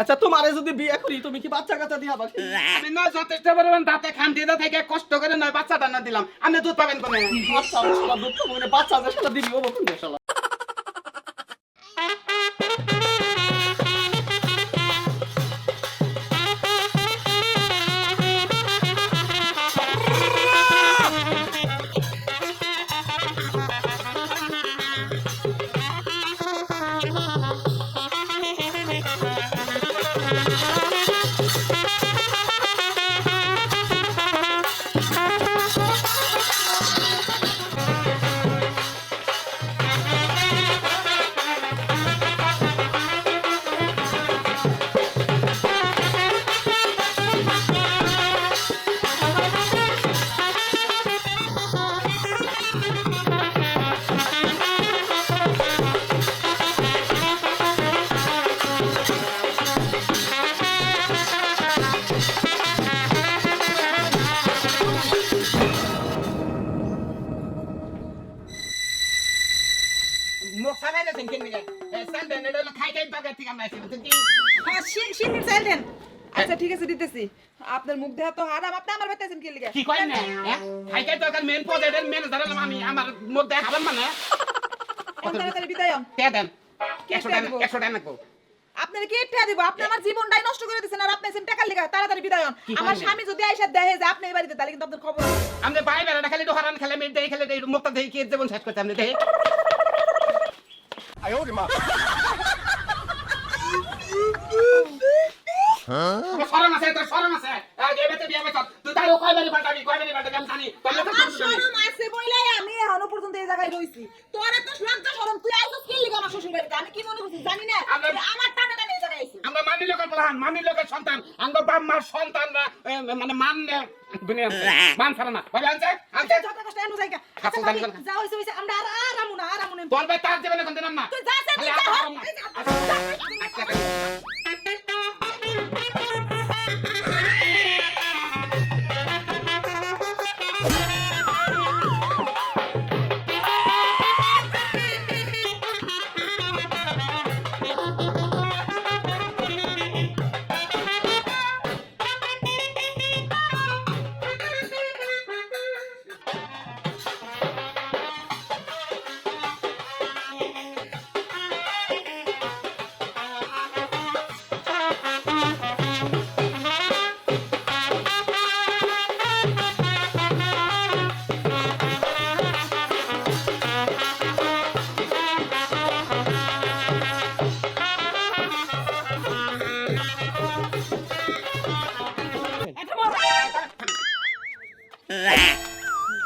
আচ্ছা তোমারে যদি বিয়ে করি তুমি কি বাচ্চা কাচ্চা দিয়া বাকি আমি নয় যথেষ্ট পরিমাণ দাঁতে খান দিয়ে থেকে কষ্ট করে নয় বাচ্চাটা না দিলাম। আমি দুধ পাবেন কোনে? বাচ্চা শালা দুধ তো মানে বাচ্চা যে সেটা দিবি ও বকুন শালা। হ্যাঁ শি- শিরনির চাল দেন। আচ্ছা ঠিক আছে দিতেছি। আপনার মুখ দেহা তো হারাম আপনি আমার কি লিগে। কি না হ্যাঁ? খাই খাই দরকার মেন মেন ধরালাম আমি আমার খাবেন মানে। এখন তাড়াতাড়ি বিদায় হন। কে দেন। কে একশো টাকা দেব? একশো টাকা নাকবো আপনার কি এটা দিব? আপনি আমার জীবনটাই নষ্ট করে দিয়েছেন আর আপনি এসেন টাকার লিগা। তাড়াতাড়ি বিদায় হন। কি আমার? স্বামী যদি আইসা দেখে যে আপনি এই বাড়িতে তাহলে কিন্তু আপনার খবর আছে। আমাদের ভাই বেড়াটা খালি একটু হারান খেলে মেয়ে দেখে খেলে দেখে মুখটা দেখে কি জীবন শেষ করছে আপনি দেখে সরম আছে তোর সরম আছে। বিয়ে বেচত। তুই পাল্টাবি পাল্টাবি আমি জানি। আমার শরম আছে বইলাই আমি এখনও পর্যন্ত এই জায়গায় রইছি। তোর এত লজ্জা শরম তুই আইছিস কি লিগা আমার শ্বশুর বাড়িতে আমি কি মনে করছিস জানি না। আমার যে আমার টানে টানে এই জায়গায় আইছি আমরা মানি লোকের প্রধান মানি লোকের সন্তান। আমার বাপ মার সন্তানরা মানে মান মান ছাড়া না। ভাবে আনছে? আনছে? যত কষ্ট এনো জায়গা। হাসু আচ্ছা, জানি। যা হইছে হইছে আমরা আর না না। তোর ভাই তার জীবনে কোন দিলাম না। তুই যা যা যা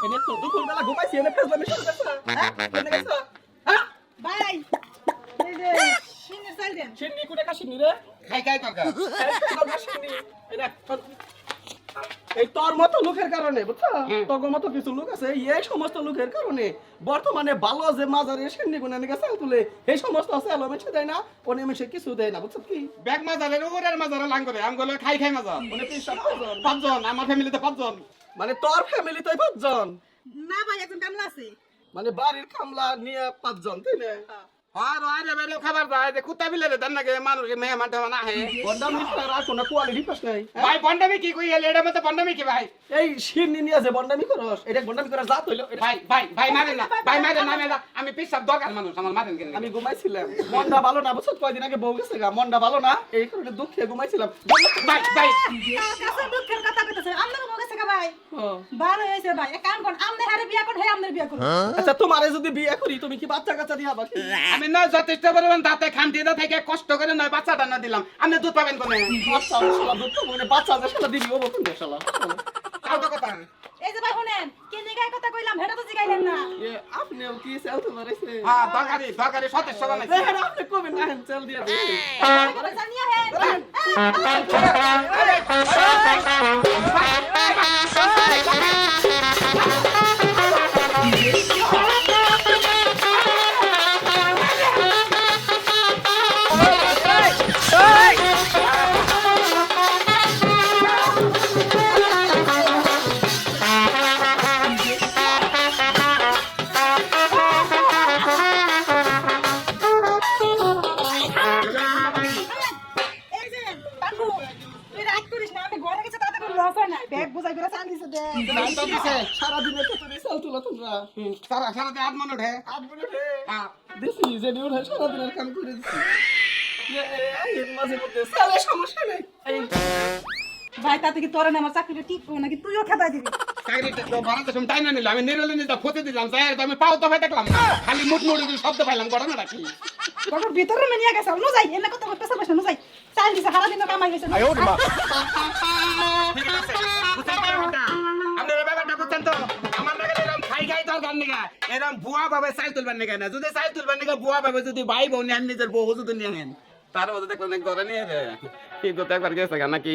এনে তো দুপুর বেলা ঘুমাইছি এনে ফেসলামি শুরু করছ এনে গেছ? হ্যাঁ? ভাই এই যে শিনের চাল দেন সিন্নি কোটে কাশিনি রে? খাই খাই দরকার এই তোর মতো লোকের কারণে বুঝছ? তোর মতো কিছু লোক আছে এই সমস্ত লোকের কারণে বর্তমানে ভালো যে মাজারে সিন্নি গুনা নিকে চাল তুলে এই সমস্ত আছে আলো মেছে দেয় না ওনে মেছে কিছু দেয় না বুঝছ কি? ব্যাগ মাজারের উপরের মাজারে লাং করে আমি খাই খাই মাজা ওনে পিসাব পাঁচজন। পাঁচজন আমার ফ্যামিলিতে পাঁচজন। মানে তোর ফ্যামিলিতে পাঁচজন? না ভাই একজন কামলা আছে। মানে বাড়ির কামলা নিয়ে পাঁচজন তাই না? আর আরে বেরে খাবার যায় যে কুত্তা বিলে দেন নাকি মানুষ মেয়ে মানতে না হে? বন্ডাম নিতে রাখো না কোয়ালিটি পাস হ্যাঁ? ভাই বন্ডামি কি কই এলে? এটা মতে বন্ডামি কি ভাই? এই সিন্নি নিয়ে যে বন্ডামি করস। এটা বন্ডামি করার জাত হইল ভাই ভাই ভাই মারেন না ভাই মারেন না আমি পিসাব দরকার মানুষ আমার মারেন কেন? আমি ঘুমাইছিলাম। মনটা ভালো না বুঝছ? কয়দিন আগে বউ গেছে গা মনটা ভালো না? এই কারণে দুঃখে ঘুমাইছিলাম। ভাই ভাই। কাছে দুঃখের কথা কইতেছে গেছে কা ভাই। হ্যাঁ। ভালো হইছে ভাই এক কাম কোন আমনে হারে বিয়া কোন হে আমনের বিয়া কোন আচ্ছা তোমারে যদি বিয়ে করি তুমি কি বাচ্চা কাচ্চা দিয়া বাকি? আমি নয় যথেষ্ট পরিমাণ দাঁতে খান দিয়ে থেকে কষ্ট করে নয় বাচ্চাটা না দিলাম আপনি দুধ পাবেন কোনে বাচ্চা শালা দুধ মানে বাচ্চা শালা দিবি ও বকুন শালা তাও তো কথা এই যে ভাই শুনেন কি জায়গায় কথা কইলাম হেটা তো জিগাইলেন না এ আপনিও কি সেল তো মারাইছে হ্যাঁ দরকারি দরকারি সতেজ বানাইছে দেখেন আপনি কবে না হেন সেল দিয়া দিই কথা জানিয়া হে সারাদিনে কত চাল তুলো তোমরা সারা সারাতে হাত মনে উঠে আট মিনিটে হ্যাঁ। দিছি যে নিউর হয় সারাদিনের কাম করে দিছি। মাঝে মধ্যে চালের সমস্যা নেই। ভাই তাতে কি তোর না আমার চাকরিটা ঠিক করো নাকি? তুইও খেতাই দিবি। আমি নিরলে নিতে ফতে দিলাম স্যার আমি পাও তো দেখলাম খালি মুট মুট শব্দ পাইলাম ঘটনাটা কি? তোর ভিতরে মেনিয়া গেছে নো যাই এনে কত করতে সামনে নো যাই। চাল দিছে সারা দিন কামাই গেছে খাই খাই দরকার এরম বুয়া ভাবে চাল তুলবার নেগা না। যদি চাল তুলবার নেগা বুয়া ভাবে যদি ভাই বোন নেন নিজের বউ যদি নিয়ে নেন তার মধ্যে দেখলেন ঘরে নিয়ে রে কি করতে একবার গেছে নাকি?